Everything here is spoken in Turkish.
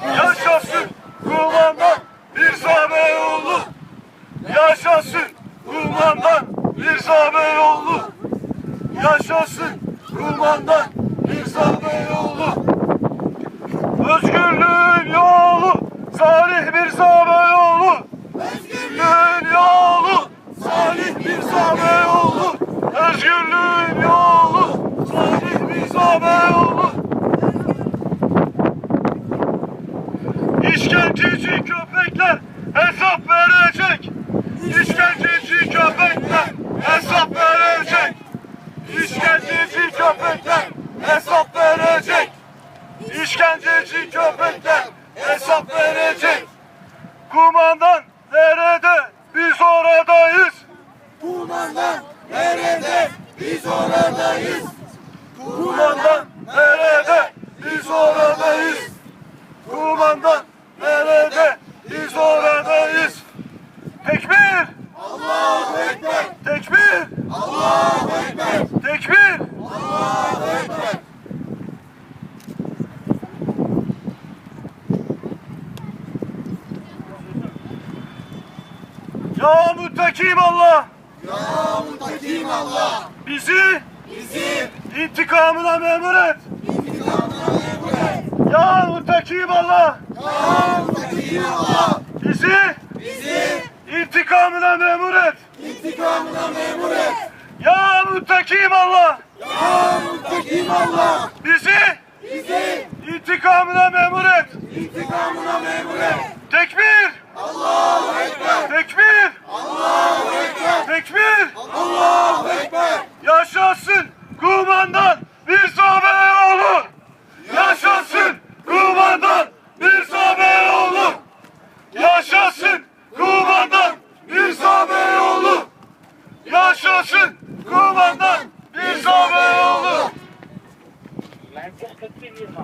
Yaşasın kumandan Mirza Beyoğlu. Yaşasın kumandan Mirza Beyoğlu. Yaşasın kumandan Mirza Beyoğlu. Özgürlüğün yolu Salih Mirza Beyoğlu. Özgürlüğün yolu Salih Mirza Beyoğlu. Özgürlüğün yolu Salih Mirza Beyoğlu. İşkenceci köpekler hesap verecek. İşkenceci köpekler hesap verecek. İşkenceci köpekler hesap verecek. İşkenceci köpekler hesap verecek. Kumandan nerede? Biz oradayız. Kumandan nerede? Biz oradayız. Kumandan nerede? Biz oradayız. Kumandan nerede? Biz oradayız. Tekbir! Allahu Ekber. Tekbir! Allahu Ekber. Tekbir! Allahu Ekber. Ya müttakim Allah! Ya Muttakim Allah. Bizi Bizi intikamına memur et. intikamına memur et. Ya müttakim Allah! Ya Muttakim Allah. Bizi Bizi intikamına memur et. intikamına memur et. Ya müttakim Allah! Ya Muttakim Allah. Bizi Bizi intikamına memur et. intikamına memur et. Tekbir! Allahu Ekber. Tekbir! Allahu Ekber. Tekbir! Allahu Ekber. Yaşasın kumandan Mirza Beyoğlu! Yaşasın kumandan Mirza Beyoğlu! Yaşasın kumandan Mirza Beyoğlu! Yaşasın kumandan Mirza Beyoğlu! Lan çok kötü bir yıl